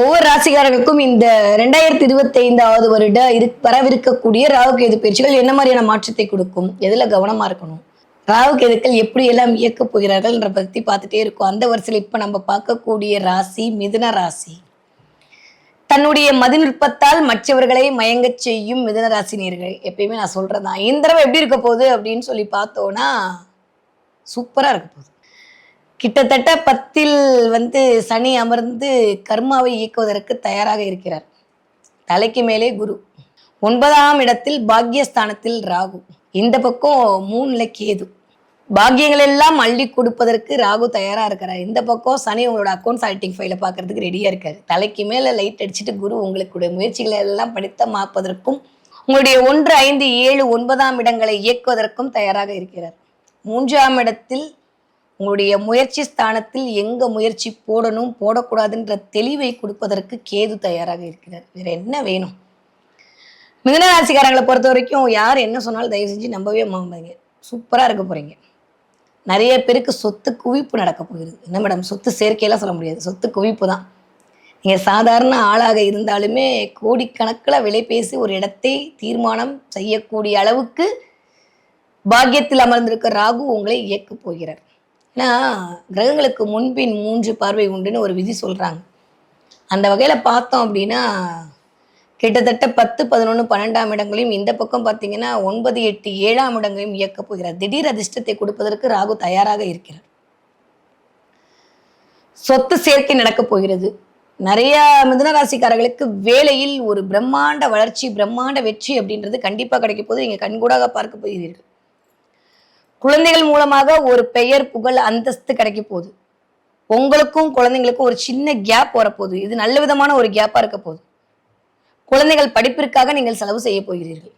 ஒவ்வொரு ராசிக்காரர்களுக்கும் இந்த ரெண்டாயிரத்தி இருபத்தி ஐந்தாவது வருட இரு வரவிருக்கக்கூடிய ராகு கேது பயிற்சிகள் என்ன மாதிரியான மாற்றத்தை கொடுக்கும்? எதுல கவனமா இருக்கணும்? ராகு கேதுக்கள் எப்படி எல்லாம் இயக்கப் போகிறார்கள்ன்ற பற்றி பார்த்துட்டே இருக்கும். அந்த வரிசையில் இப்ப நம்ம பார்க்கக்கூடிய ராசி மிதுன ராசி. தன்னுடைய மதிநுட்பத்தால் மற்றவர்களை மயங்கச் செய்யும் மிதுன ராசினியர்கள். எப்பயுமே நான் சொல்றதுதான் இந்த தடவை எப்படி இருக்க போகுது அப்படின்னு சொல்லி பார்த்தோம்னா சூப்பரா இருக்க போகுது. கிட்டத்தட்ட பத்தில் வந்து சனி அமர்ந்து கர்மாவை இயக்குவதற்கு தயாராக இருக்கிறார். தலைக்கு மேலே குரு. ஒன்பதாம் இடத்தில் பாக்யஸ்தானத்தில் ராகு. இந்த பக்கம் மூணுல கேது பாக்கியங்கள் எல்லாம் அள்ளி கொடுப்பதற்கு ராகு தயாரா இருக்கிறார். இந்த பக்கம் சனி உங்களோட அக்கௌண்ட்ஸ் ஆடிட்டிங் ஃபைலை பார்க்கறதுக்கு ரெடியா இருக்காரு. தலைக்கு மேல லைட் அடிச்சுட்டு குரு உங்களுடைய முயற்சிகளை எல்லாம் படித்தமாப்பதற்கும் உங்களுடைய ஒன்று ஐந்து ஏழு ஒன்பதாம் இடங்களை இயக்குவதற்கும் தயாராக இருக்கிறார். மூன்றாம் இடத்தில் உங்களுடைய முயற்சி ஸ்தானத்தில் எங்க முயற்சி போடணும் போடக்கூடாதுன்ற தெளிவை கொடுப்பதற்கு கேது தயாராக இருக்கிறார். வேற என்ன வேணும்? மிதனராசிக்காரங்களை பொறுத்த வரைக்கும் யார் என்ன சொன்னாலும் தயவு செஞ்சு நம்பவே மாட்டாங்க. சூப்பரா இருக்க போறீங்க. நிறைய பேருக்கு சொத்து குவிப்பு நடக்க போகிறது. என்ன மேடம்? சொத்து சேர்க்கையெல்லாம் சொல்ல முடியாது. சொத்து குவிப்பு தான். நீங்க சாதாரண ஆளாக இருந்தாலுமே கோடிக்கணக்கில் விலை பேசி ஒரு இடத்தை தீர்மானம் செய்யக்கூடிய அளவுக்கு பாக்கியத்தில் அமர்ந்திருக்க ராகு உங்களை இயக்கப் போகிறார். ஏன்னா கிரகங்களுக்கு முன்பின் மூன்று பார்வை உண்டுன்னு ஒரு விதி சொல்கிறாங்க அந்த வகையில் பார்த்தோம் அப்படின்னா கிட்டத்தட்ட பத்து பதினொன்று பன்னெண்டாம் இடங்களையும் இந்த பக்கம் பார்த்தீங்கன்னா ஒன்பது எட்டு ஏழாம் இடங்களையும் இயக்கப் போகிறார். திடீர் அதிர்ஷ்டத்தை கொடுப்பதற்கு ராகு தயாராக இருக்கிறார். சொத்து சேர்க்கை நடக்கப் போகிறது. நிறைய மிதனராசிக்காரர்களுக்கு வேலையில் ஒரு பிரம்மாண்ட வளர்ச்சி பிரம்மாண்ட வெற்றி அப்படின்றது கண்டிப்பாக கிடைக்க போது நீங்கள் கண்கூடாக பார்க்க போகிறீர்கள். குழந்தைகள் மூலமாக ஒரு பெயர் புகழ் அந்தஸ்து கிடைக்க போகுது. உங்களுக்கும் குழந்தைங்களுக்கும் ஒரு சின்ன கேப் வரப்போகுது. இது நல்ல விதமான ஒரு கேப்பாக இருக்க போகுது. குழந்தைகள் படிப்பிற்காக நீங்கள் செலவு செய்ய போகிறீர்கள்.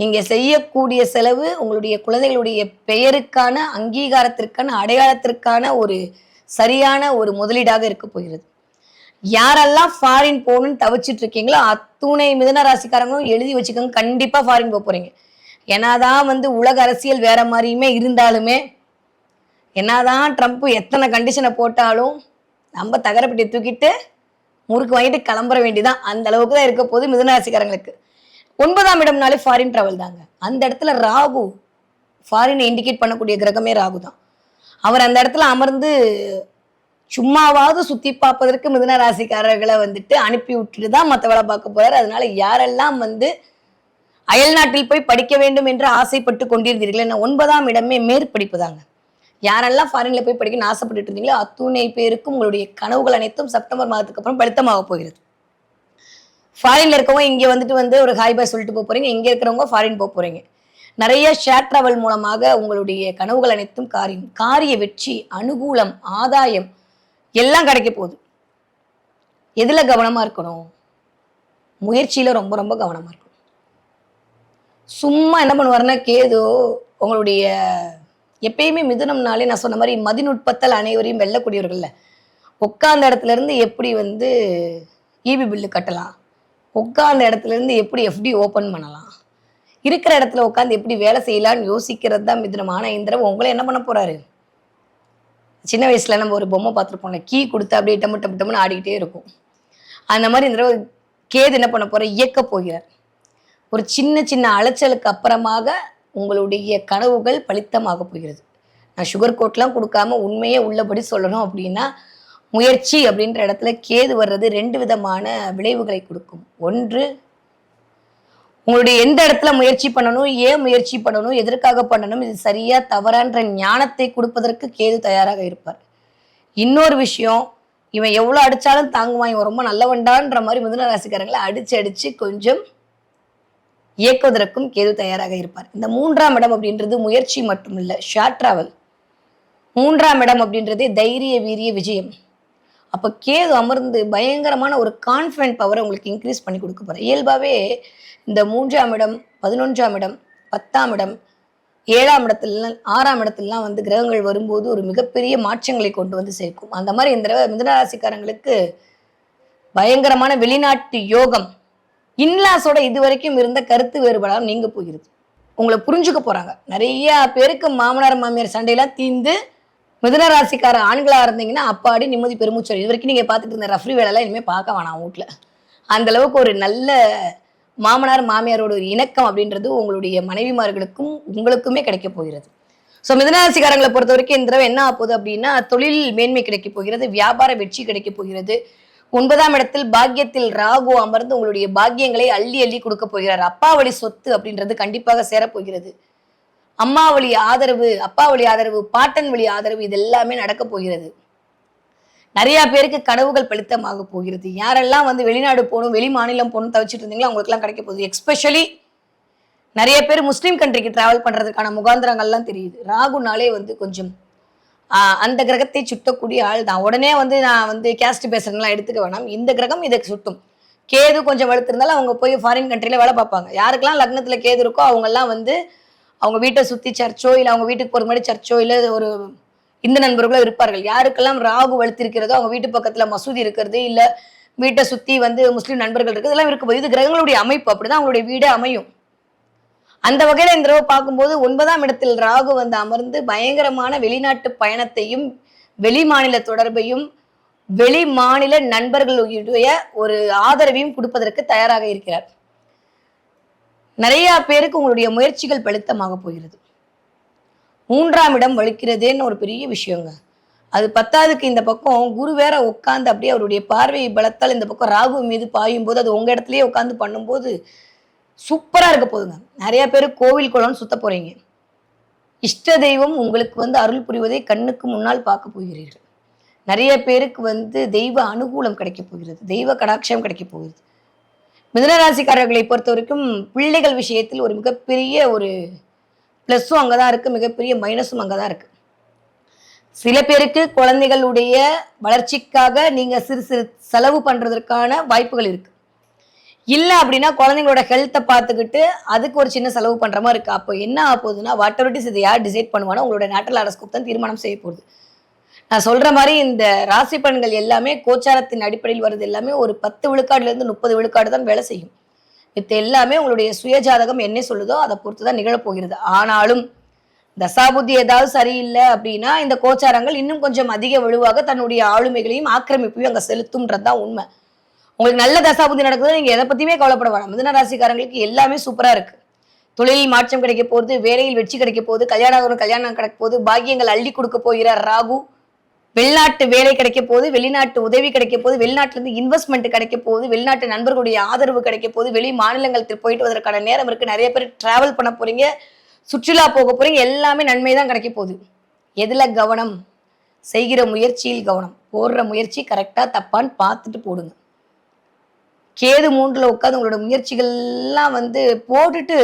நீங்கள் செய்யக்கூடிய செலவு உங்களுடைய குழந்தைகளுடைய பெயருக்கான அங்கீகாரத்திற்கான அடையாளத்திற்கான ஒரு சரியான ஒரு முதலீடாக இருக்க போகிறது. யாரெல்லாம் ஃபாரின் போகணும்னு தவிச்சிட்டு இருக்கீங்களோ அத்துணை மிதன ராசிக்காரங்களும் எழுதி வச்சுக்கோங்க. கண்டிப்பாக ஃபாரின் போக போகிறீங்க என்னதான் வந்து உலக அரசியல் வேற மாதிரியுமே இருந்தாலுமே என்னதான் ட்ரம்ப் எத்தனை கண்டிஷனை போட்டாலும் நம்ம தகரப்பட்டி தூக்கிட்டு முறுக்கு வாங்கிட்டு கிளம்புற வேண்டிதான். அந்த அளவுக்கு தான் இருக்க போது மிதுனராசிக்காரங்களுக்கு. ஒன்பதாம் இடம்னாலே ஃபாரின் டிராவல் தாங்க. அந்த இடத்துல ராகு ஃபாரினை இண்டிகேட் பண்ணக்கூடிய கிரகமே ராகு தான். அவர் அந்த இடத்துல அமர்ந்து சும்மாவாவது சுத்தி பார்ப்பதற்கு மிதுன ராசிக்காரர்களை வந்துட்டு அனுப்பி விட்டுட்டு தான் மற்ற வேலை பார்க்க போறாரு. அதனால யாரெல்லாம் வந்து அயல் நாட்டில் போய் படிக்க வேண்டும் என்று ஆசைப்பட்டு கொண்டிருந்தீர்கள் என்ன ஒன்பதாம் இடமே மேற்படிப்பு தாங்க. யாரெல்லாம் ஃபாரின்ல போய் படிக்கணும்னு ஆசைப்பட்டு இருந்தீங்களோ அத்துணை பேருக்கும் உங்களுடைய கனவுகள் அனைத்தும் செப்டம்பர் மாதத்துக்கு அப்புறம் பலித்தமாக போகிறது. ஃபாரின்ல இருக்கவங்க இங்கே வந்துட்டு வந்து ஒரு ஹாய் பாய் சொல்லிட்டு போக போறீங்க இங்கே இருக்கிறவங்க ஃபாரின் போக போறீங்க. நிறைய ஷேர் டிராவல் மூலமாக உங்களுடைய கனவுகள் அனைத்தும் காரியம் காரிய வெற்றி அனுகூலம் ஆதாயம் எல்லாம் கிடைக்க போகுது. எதுல கவனமா இருக்கணும்? முயற்சியில ரொம்ப ரொம்ப கவனமா இருக்கணும். சும்மா என்ன பண்ணுவாருன்னா கேது உங்களுடைய எப்பயுமே மிதுனம்னாலே நான் சொன்ன மாதிரி மதிநுட்பத்தால் அனைவரையும் வெல்லக்கூடியவர்கள்ல. உட்கார்ந்த இடத்துல இருந்து எப்படி வந்து இபி பில்லு கட்டலாம்? உட்கார்ந்த இடத்துல இருந்து எப்படி எஃப்டி ஓப்பன் பண்ணலாம்? இருக்கிற இடத்துல உட்காந்து எப்படி வேலை செய்யலாம்னு யோசிக்கிறது தான் மிதுனம். ஆனால் இந்த தடவை உங்களை என்ன பண்ண போறாரு? சின்ன வயசுல நம்ம ஒரு பொம்மை பார்த்துருப்போம்ல கீ கொடுத்து அப்படியே டம்மு டம்மு டம்முன்னு ஆடிக்கிட்டே இருக்கும். அந்த மாதிரி இந்த தடவை கேது என்ன பண்ண போற இயக்க போகிறார். ஒரு சின்ன சின்ன அலைச்சலுக்கு அப்புறமாக உங்களுடைய கனவுகள் பலித்தமாக போகிறது. நான் சுகர் கோட்லாம் கொடுக்காம உண்மையே உள்ளபடி சொல்லணும் அப்படின்னா முயற்சி அப்படின்ற இடத்துல கேது வர்றது ரெண்டு விதமான விளைவுகளை கொடுக்கும். ஒன்று உங்களுடைய எந்த இடத்துல முயற்சி பண்ணணும் ஏன் முயற்சி பண்ணணும் எதற்காக பண்ணணும் இது சரியா தவறான்ற ஞானத்தை கொடுப்பதற்கு கேது தயாராக இருப்பார். இன்னொரு விஷயம் இவன் எவ்வளோ அடித்தாலும் தாங்குவான் இவன் ரொம்ப நல்லவன்டான்ற மாதிரி மிதுன ராசிக்காரங்களை அடித்து அடித்து கொஞ்சம் இயக்குவதற்கும் கேது தயாராக இருப்பார். இந்த மூன்றாம் இடம் அப்படின்றது முயற்சி மட்டும் இல்ல ஷார்ட் டிராவல் மூன்றாம் இடம் அப்படின்றதே தைரிய வீரிய விஜயம். அப்ப கேது அமர்ந்து பயங்கரமான ஒரு கான்ஃபிடென்ட் பவரை உங்களுக்கு இன்க்ரீஸ் பண்ணி கொடுக்க போற இயல்பாவே இந்த மூன்றாம் இடம் பதினொன்றாம் இடம் பத்தாம் இடம் ஏழாம் இடத்துலலாம் ஆறாம் இடத்துலலாம் வந்து கிரகங்கள் வரும்போது ஒரு மிகப்பெரிய மாற்றங்களை கொண்டு வந்து சேர்க்கும். அந்த மாதிரி இந்த மிதனராசிக்காரங்களுக்கு பயங்கரமான வெளிநாட்டு யோகம் இன்லாஸோட இது வரைக்கும் இருந்த கருத்து வேறுபாடாக நீங்க போயிருது. உங்களை புரிஞ்சுக்க போறாங்க. நிறைய பேருக்கு மாமனார் மாமியார் சண்டையெல்லாம் தீந்து மிதனராசிக்கார ராசிக்கார ஆண்களா இருந்தீங்கன்னா அப்பாடி நிம்மதி பெருமூச்சல். இது வரைக்கும் நீங்க பார்த்துட்டு இருந்த ரஃப்ரி வேலைலாம் இனிமே பார்க்க வேணாம் வீட்ல. அந்த அளவுக்கு ஒரு நல்ல மாமனார் மாமியாரோட ஒரு இணக்கம் அப்படின்றது உங்களுடைய மனைவிமார்களுக்கும் உங்களுக்குமே கிடைக்க போகிறது. ஸோ மிதனராசிக்காரங்களை பொறுத்த வரைக்கும் இந்த தடவை என்ன ஆகுது அப்படின்னா தொழில் மேன்மை கிடைக்க போகிறது வியாபார வெற்றி கிடைக்க போகிறது ஒன்பதாம் இடத்தில் பாக்கியத்தில் ராகு அமர்ந்து உங்களுடைய பாக்கியங்களை அள்ளி அள்ளி கொடுக்க போகிறார். அப்பா வழி சொத்து அப்படின்றது கண்டிப்பாக சேரப்போகிறது. அம்மா வழி ஆதரவு அப்பா வழி ஆதரவு பாட்டன் வழி ஆதரவு இது எல்லாமே நடக்க போகிறது. நிறைய பேருக்கு கனவுகள் பலித்தமாக போகிறது. யாரெல்லாம் வந்து வெளிநாடு போகணும் வெளி மாநிலம் போகணும் தவிச்சிட்டு இருந்தீங்களோ அவங்களுக்குலாம் கிடைக்க போகுது. எக்ஸ்பெஷலி நிறைய பேர் முஸ்லீம் கண்ட்ரிக்கு டிராவல் பண்றதுக்கான முகாந்திரங்கள்லாம் தெரியுது. ராகுனாலே வந்து கொஞ்சம் அந்த கிரகத்தை சுட்டக்கூடிய ஆள் தான். உடனே வந்து நான் வந்து கேஸ்ட் பேசுறதுலாம் எடுத்துக்க வேணாம். இந்த கிரகம் இதை சுட்டும். கேது கொஞ்சம் வளர்த்துருந்தாலும் அவங்க போய் ஃபாரின் கண்ட்ரில வேலை பார்ப்பாங்க. யாருக்கெல்லாம் லக்னத்துல கேது இருக்கோ அவங்கெல்லாம் வந்து அவங்க வீட்டை சுத்தி சர்ச்சோ இல்லை அவங்க வீட்டுக்கு போகிற மாதிரி சர்ச்சோ இல்லை ஒரு இந்த நண்பர்களோ இருப்பார்கள். யாருக்கெல்லாம் ராகு வலுத்திருக்கிறதோ அவங்க வீட்டு பக்கத்துல மசூதி இருக்கிறது இல்ல வீட்டை சுத்தி வந்து முஸ்லீம் நண்பர்கள் இருக்குது இதெல்லாம் இருக்க போது இது கிரகங்களுடைய அமைப்பு. அப்படிதான் அவங்களுடைய வீடே அமையும். அந்த வகையில இந்த தடவை பார்க்கும்போது ஒன்பதாம் இடத்தில் ராகு வந்து அமர்ந்து பயங்கரமான வெளிநாட்டு பயணத்தையும் வெளி மாநில தொடர்பையும் வெளி மாநில நண்பர்களுடைய ஒரு ஆதரவையும் கொடுப்பதற்கு தயாராக இருக்கிறார். நிறைய பேருக்கு உங்களுடைய முயற்சிகள் பலித்தமாக போகிறது. மூன்றாம் இடம் வலிக்கிறதேன்னு ஒரு பெரிய விஷயங்க. அது பத்தாவதுக்கு இந்த பக்கம் குரு வேற உட்காந்து அப்படியே அவருடைய பார்வையை பலத்தால் இந்த பக்கம் ராகு மீது பாயும் போது அது உங்க இடத்துலயே உட்காந்து பண்ணும்போது சூப்பராக இருக்க போதுங்க நிறைய பேர் கோவில் குளம்னு சுத்த போகிறீங்க இஷ்ட தெய்வம் உங்களுக்கு வந்து அருள் புரிவதை கண்ணுக்கு முன்னால் பார்க்க போகிறீர்கள். நிறைய பேருக்கு வந்து தெய்வ அனுகூலம் கிடைக்க போகிறது. தெய்வ கடாட்சம் கிடைக்க போகிறது. மிதனராசிக்காரர்களை பொறுத்த வரைக்கும் பிள்ளைகள் விஷயத்தில் ஒரு மிகப்பெரிய ஒரு ப்ளஸ்ஸும் அங்கே தான் இருக்குது மிகப்பெரிய மைனஸும் அங்கே தான் இருக்குது சில பேருக்கு குழந்தைகளுடைய வளர்ச்சிக்காக நீங்கள் சிறு சிறு செலவு பண்ணுறதற்கான வாய்ப்புகள் இருக்குது இல்லை அப்படின்னா குழந்தைங்களோட ஹெல்த்தை பார்த்துக்கிட்டு அதுக்கு ஒரு சின்ன செலவு பண்ணுற மாதிரி இருக்குது அப்போ என்ன ஆக போகுதுன்னா வாட் எவர் இஸ் இதை யார் டிசைட் பண்ணுவானோ உங்களோட நேட்டல் அரஸ்கோப் தான் தீர்மானம் செய்ய போகுது. நான் சொல்கிற மாதிரி இந்த ராசி பலன்கள் எல்லாமே கோச்சாரத்தின் அடிப்படையில் வருது எல்லாமே ஒரு பத்து விழுக்காடுலேருந்து முப்பது விழுக்காடு தான் வேலை செய்யும். இது எல்லாமே உங்களுடைய சுயஜாதகம் என்ன சொல்லுதோ அதை பொறுத்து தான் நிகழப்போகிறது ஆனாலும் தசாபுத்தி ஏதாவது சரியில்லை அப்படின்னா இந்த கோச்சாரங்கள் இன்னும் கொஞ்சம் அதிக வலுவாக தன்னுடைய ஆளுமைகளையும் ஆக்கிரமிப்பையும் அங்கே செலுத்தும்ன்றது தான் உண்மை. உங்களுக்கு நல்ல தசாபுத்தி நடக்குது நீங்க எதை பத்தியுமே கவலைப்பட வேணாம். மிதன ராசிக்காரங்களுக்கு எல்லாமே சூப்பரா இருக்கு. தொழிலில் மாற்றம் கிடைக்க போகுது வேலையில் வெற்றி கிடைக்க போகுது கல்யாணம் கல்யாணம் கிடைக்க போகுது பாக்கியங்கள் அள்ளி கொடுக்க போகிறார் ராகு வெளிநாட்டு வேலை கிடைக்க போகுது வெளிநாட்டு உதவி கிடைக்க போகுது வெளிநாட்டுல இருந்து இன்வெஸ்ட்மெண்ட் கிடைக்க போகுது வெளிநாட்டு நண்பர்களுடைய ஆதரவு கிடைக்க போகுது வெளி மாநிலங்களுக்கு போயிட்டு வதற்கான நேரம் இருக்கு. நிறைய பேர் டிராவல் பண்ண போறீங்க சுற்றுலா போக போறீங்க எல்லாமே நன்மை தான் கிடைக்க போகுது. எதுல கவனம்? செய்கிற முயற்சியில் கவனம். போடுற முயற்சி கரெக்டா தப்பான்னு பார்த்துட்டு போடுங்க. கேது மூன்றில் உட்காந்து உங்களோட முயற்சிகள்லாம் வந்து போட்டுட்டு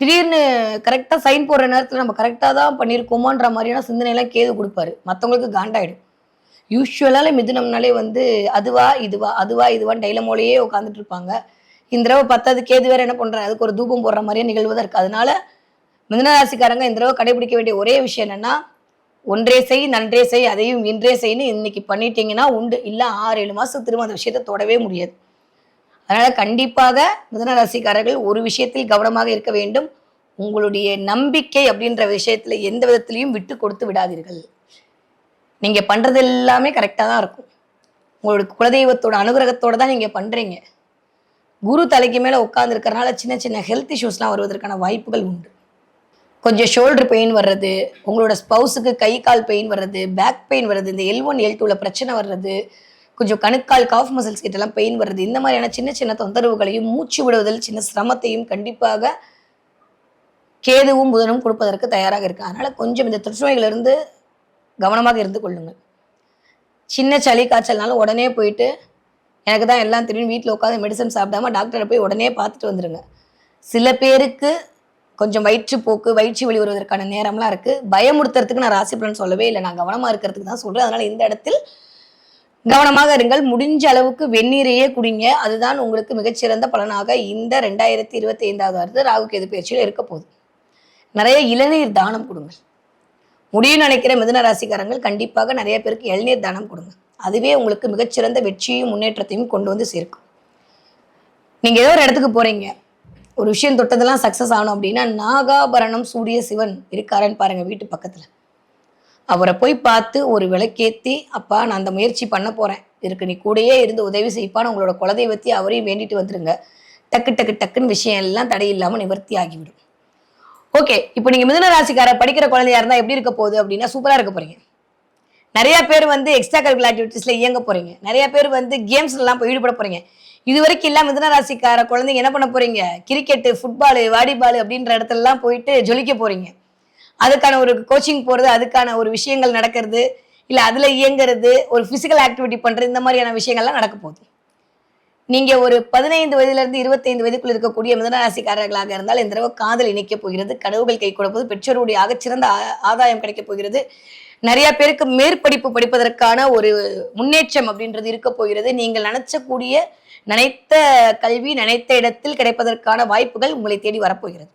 திடீர்னு கரெக்டாக சைன் போடுற நேரத்தில் நம்ம கரெக்டாக தான் பண்ணியிருக்கோமான்ற மாதிரியான சிந்தனையெல்லாம் கேது கொடுப்பாரு. மற்றவங்களுக்கு காண்டாயிடும். யூஸ்வலால மிதுனம்னாலே வந்து அதுவா இதுவா அதுவா இதுவான்னு டைலமோலையே உட்காந்துட்டு இருப்பாங்க. இந்த தடவை பத்தாவது கேது வேற என்ன பண்ணுறாங்க அதுக்கு ஒரு தூபம் போடுற மாதிரியே நிகழ்வு தான் இருக்குது அதனால மிதுனராசிக்காரங்க இந்த தடவை கடைபிடிக்க வேண்டிய ஒரே விஷயம் என்னன்னா ஒன்றே செய் நன்றே செய் அதையும் இன்றே செய்ன்னு இன்னைக்கு பண்ணிட்டீங்கன்னா உண்டு. இல்லை ஆறு ஏழு மாதம் திரும்ப அந்த விஷயத்தை தொடவே முடியாது. அதனால் கண்டிப்பாக மிதனராசிக்காரர்கள் ஒரு விஷயத்தில் கவனமாக இருக்க வேண்டும். உங்களுடைய நம்பிக்கை அப்படின்ற விஷயத்தில் எந்த விதத்திலையும் விட்டு கொடுத்து விடாதீர்கள். நீங்கள் பண்ணுறது எல்லாமே கரெக்டாக தான் இருக்கும். உங்களுடைய குலதெய்வத்தோட அனுகிரகத்தோட தான் நீங்கள் பண்ணுறீங்க குரு தலைக்கு மேலே உட்காந்துருக்கறனால சின்ன சின்ன ஹெல்த் இஷ்யூஸ்லாம் வருவதற்கான வாய்ப்புகள் உண்டு. கொஞ்சம் ஷோல்டர் பெயின் வர்றது உங்களோட ஸ்பவுஸுக்கு கை கால் பெயின் வர்றது பேக் பெயின் வர்றது இந்த எல் ஒன் எல் டூவில் பிரச்சனை வர்றது கொஞ்சம் கணுக்கால் காஃப் மசில்ஸ் கிட்டலாம் பெயின் வர்றது இந்த மாதிரியான சின்ன சின்ன தொந்தரவுகளையும் மூச்சு விடுவதில் சின்ன சிரமத்தையும் கண்டிப்பாக கேதுவும் புதனும் கொடுப்பதற்கு தயாராக இருக்கு. அதனால் கொஞ்சம் இந்த தொற்றுநோய்களிலிருந்து கவனமாக இருந்து கொள்ளுங்கள். சின்ன சளி காய்ச்சல்னாலும் உடனே போயிட்டு எனக்கு தான் எல்லாம் தெரியும் வீட்டில் உட்காந்து மெடிசன் சாப்பிடாம டாக்டரை போய் உடனே பார்த்துட்டு வந்துடுங்க சில பேருக்கு கொஞ்சம் வயிற்றுப்போக்கு வயிற்று வலி வருவதற்கான நேரம்லாம் இருக்கு. பயமுறுத்துறதுக்கு நான் ராசி பலன் சொல்லவே இல்லை. நான் கவனமா இருக்கிறதுக்கு தான் சொல்றேன். அதனால இந்த இடத்தில் கவனமாக இருங்கள். முடிஞ்ச அளவுக்கு வெந்நீரையே குடிங்க. அதுதான் உங்களுக்கு மிகச்சிறந்த பலனாக இந்த ரெண்டாயிரத்தி இருபத்தி ஐந்தாவது வருது ராகு கேது பயிற்சியில் இருக்க போகுது. நிறைய இளநீர் தானம் கொடுங்க முடியும்னு நினைக்கிற மிதுன ராசிக்காரங்கள் கண்டிப்பாக நிறைய பேருக்கு இளநீர் தானம் கொடுங்க. அதுவே உங்களுக்கு மிகச்சிறந்த வெற்றியும் முன்னேற்றத்தையும் கொண்டு வந்து சேர்க்கும். நீங்க ஏதோ ஒரு இடத்துக்கு போறீங்க. ஒரு விஷயம் தொட்டதெல்லாம் சக்ஸஸ் ஆகணும் அப்படின்னா நாகாபரணம் சூரிய சிவன் இருக்காருன்னு பாருங்க வீட்டு பக்கத்துல. அவரை போய் பார்த்து ஒரு விளக்கேத்தி அப்பா நான் அந்த முயற்சி பண்ண போறேன். இருக்கு நீ கூடயே இருந்து உதவி செய்ப்பான்னு உங்களோட குலதெய்வத்தை அவரையும் வேண்டிட்டு வந்துருங்க. டக்கு டக்கு டக்குன்னு விஷயம் எல்லாம் தடையில்லாமல் நிவர்த்தி ஆகிவிடும். ஓகே இப்போ நீங்க மிதுன ராசிக்கார படிக்கிற குழந்தையா இருந்தா எப்படி இருக்க போகுது அப்படின்னா சூப்பரா இருக்க போறீங்க. நிறைய பேர் வந்து எக்ஸ்ட்ரா கரிக்குலர் ஆக்டிவிட்டீஸ்ல இயங்க போறீங்க. நிறைய பேர் வந்து கேம்ஸ்லாம் போய் ஈடுபட போறீங்க. இது வரைக்கும் இல்லாம மிதுன ராசிக்கார குழந்தைங்க என்ன பண்ண போறீங்க? கிரிக்கெட்டு ஃபுட்பாலு வாடிபால் அப்படின்ற இடத்துல எல்லாம் போயிட்டு ஜொலிக்க போறீங்க. அதுக்கான ஒரு கோச்சிங் போறது அதுக்கான ஒரு விஷயங்கள் நடக்கிறது இல்லை அதில் இயங்குறது ஒரு ஃபிசிக்கல் ஆக்டிவிட்டி பண்ணுறது இந்த மாதிரியான விஷயங்கள்லாம் நடக்க போகுது. நீங்கள் ஒரு பதினைந்து வயதுலேருந்து இருபத்தைந்து வயதுக்குள் இருக்கக்கூடிய மிதனராசிக்காரர்களாக இருந்தால் இந்த தடவை காதல் இணைக்க போகிறது கனவுகள் கை கொடுப்பது பெற்றோருடைய ஆகச்சிறந்த ஆதாயம் கிடைக்கப் போகிறது. நிறைய பேருக்கு மேற்படிப்பு படிப்பதற்கான ஒரு முன்னேற்றம் அப்படின்றது இருக்க போகிறது. நீங்கள் நினச்சக்கூடிய நினைத்த கல்வி நினைத்த இடத்தில் கிடைப்பதற்கான வாய்ப்புகள் உங்களை தேடி வரப்போகிறது.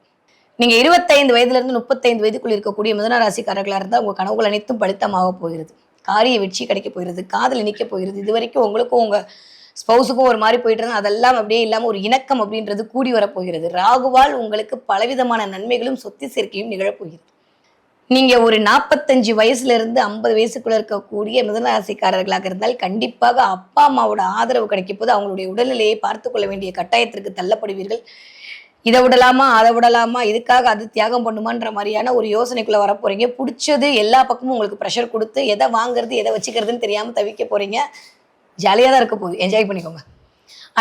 நீங்க இருபத்தைந்து வயதுல இருந்து முப்பத்தைந்து வயதுக்குள் இருக்கக்கூடிய மிதன ராசிக்காரர்களா இருந்தால் உங்க கனவுகள் அனைத்தும் பலித்தமாக போகிறது. காரிய வெற்றி கிடைக்க போகிறது. காதல் இணைக்க போகிறது. இது வரைக்கும் உங்களுக்கும் உங்க ஸ்பௌஸுக்கும் ஒரு மாதிரி போயிட்டு இருந்தா அதெல்லாம் அப்படியே இல்லாம ஒரு இணக்கம் அப்படின்றது கூடி வரப்போகிறது. ராகுவால் உங்களுக்கு பலவிதமான நன்மைகளும் சொத்து சேர்க்கையும் நிகழப்போகிறது நீங்க ஒரு நாற்பத்தஞ்சு வயசுல இருந்து ஐம்பது வயசுக்குள்ள இருக்கக்கூடிய மிதனராசிக்காரர்களாக இருந்தால் கண்டிப்பாக அப்பா அம்மாவோட ஆதரவு கிடைக்கும் போது அவங்களுடைய உடல்நிலையை பார்த்து கொள்ள வேண்டிய கட்டாயத்திற்கு தள்ளப்படுவீர்கள். இதை விடலாமா அதை விடலாமா இதுக்காக அது தியாகம் பண்ணுமான்ற மாதிரியான ஒரு யோசனைக்குள்ள வர பிடிச்சது எல்லா பக்கமும் உங்களுக்கு ப்ரெஷர் கொடுத்து எதை வாங்குறது எதை வச்சுக்கிறதுன்னு தெரியாம தவிக்க போறீங்க. ஜாலியாக தான் இருக்க போகுது. என்ஜாய் பண்ணிக்கோங்க.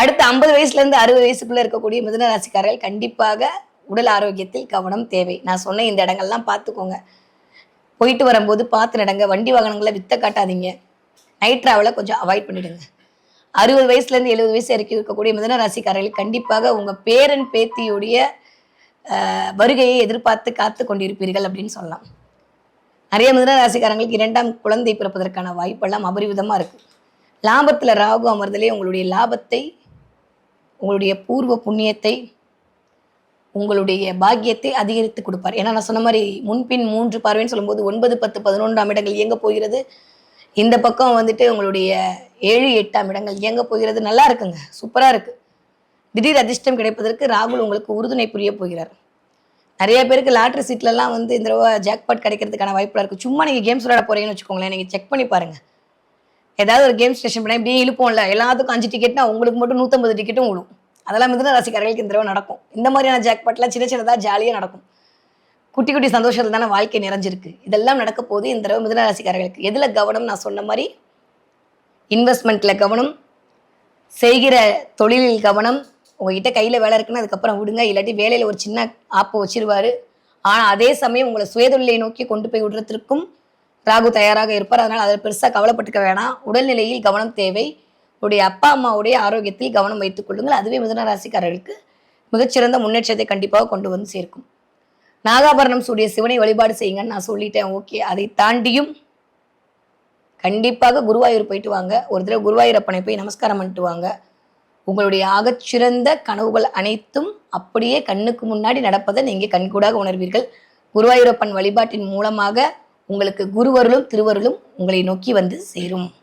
அடுத்த ஐம்பது வயசுல இருந்து அறுபது வயசுக்குள்ள இருக்கக்கூடிய மிதுன ராசிக்காரர்கள் கண்டிப்பாக உடல் ஆரோக்கியத்தில் கவனம் தேவை. நான் சொன்ன இந்த இடங்கள்லாம் பார்த்துக்கோங்க. போயிட்டு வரும்போது பார்த்து நடங்க. வண்டி வாகனங்களை வித்த காட்டாதீங்க. நைட் ட்ராவலை கொஞ்சம் அவாய்ட் பண்ணிடுங்க. அறுபது வயசுலேருந்து எழுபது வயசு வரைக்கும் இருக்கக்கூடிய மிதன ராசிக்காரர்கள் கண்டிப்பாக உங்கள் பேரன் பேத்தியுடைய வருகையை எதிர்பார்த்து காத்து கொண்டிருப்பீர்கள் அப்படின்னு சொல்லலாம். நிறைய மிதன ராசிக்காரங்களுக்கு இரண்டாம் குழந்தை பிறப்பதற்கான வாய்ப்பெல்லாம் அபரிவிதமாக இருக்குது லாபத்தில் ராகு அமர்தலே உங்களுடைய லாபத்தை உங்களுடைய பூர்வ புண்ணியத்தை உங்களுடைய பாக்கியத்தை அதிகரித்து கொடுப்பார். ஏன்னா நான் சொன்ன மாதிரி முன்பின் மூன்று பார்வைன்னு சொல்லும்போது ஒன்பது பத்து பதினொன்றாம் இடங்கள் இயங்க போகிறது. இந்த பக்கம் வந்துட்டு உங்களுடைய ஏழு எட்டாம் இடங்கள் இயங்க போகிறது. நல்லா இருக்குங்க. சூப்பராக இருக்கு. திடீர் அதிர்ஷ்டம் கிடைப்பதற்கு ராகுல் உங்களுக்கு உறுதுணை புரிய போகிறார். நிறைய பேருக்கு லாட்ரி சீட்லலாம் வந்து இந்த தடவை ஜாக்பாட் கிடைக்கிறதுக்கான வாய்ப்புலாம் இருக்குது சும்மா நீங்கள் கேம்ஸ் விளையாட போகிறீங்கன்னு வச்சுக்கோங்களேன். நீங்கள் செக் பண்ணி பாருங்கள் ஏதாவது ஒரு கேம் ஸ்டேஷன் பண்ணால் இப்படியே இழுப்போம்ல. எல்லாத்துக்கும் அஞ்சு டிக்கெட்னா உங்களுக்கு மட்டும் நூற்றம்பது டிக்கெட்டும் விழும் அதெல்லாம் மிதுன ராசிக்காரர்களுக்கு இந்த தடவை நடக்கும். இந்த மாதிரியான ஜாக்பாட்லாம் சின்ன சின்னதாக ஜாலியாக நடக்கும். குட்டி குட்டி சந்தோஷத்தில் தானே வாழ்க்கை நிறைஞ்சிருக்கு. இதெல்லாம் நடக்க போது இந்த தடவை மிதுன ராசிக்காரர்களுக்கு. எதில் கவனம்? நான் சொன்ன மாதிரி இன்வெஸ்ட்மெண்ட்டில் கவனம் செய்கிற தொழிலில் கவனம் உங்ககிட்ட கையில் வேலை இருக்குன்னா அதுக்கப்புறம் விடுங்க. இல்லாட்டி வேலையில் ஒரு சின்ன ஆப்பை வச்சிருவார். ஆனால் அதே சமயம் உங்களை சுயதொழிலை நோக்கி கொண்டு போய் விடுறதுக்கும் ராகு தயாராக இருப்பார். அதனால் அதில் பெருசாக கவலைப்பட்டுக்க வேணாம். உடல்நிலையில் கவனம் தேவை. உடைய அப்பா அம்மாவுடைய ஆரோக்கியத்தில் கவனம் வைத்துக் கொள்ளுங்கள். அதுவே மிதன ராசிக்காரர்களுக்கு மிகச்சிறந்த முன்னேற்றத்தை கண்டிப்பாக கொண்டு வந்து சேர்க்கும். நாகாபரணம் சூடிய சிவனை வழிபாடு செய்யுங்கன்னு நான் சொல்லிட்டேன். ஓகே அதை தாண்டியும் கண்டிப்பாக குருவாயூர் போயிட்டு வாங்க. ஒரு தடவை குருவாயூரப்பனை போய் நமஸ்காரம் பண்ணிட்டு வாங்க. உங்களுடைய ஆகச்சிறந்த கனவுகள் அனைத்தும் அப்படியே கண்ணுக்கு முன்னாடி நடப்பதை நீங்கள் கண்கூடாக உணர்வீர்கள். குருவாயூரப்பன் வழிபாட்டின் மூலமாக உங்களுக்கு குருவருளும் திருவருளும் உங்களை நோக்கி வந்து சேரும்.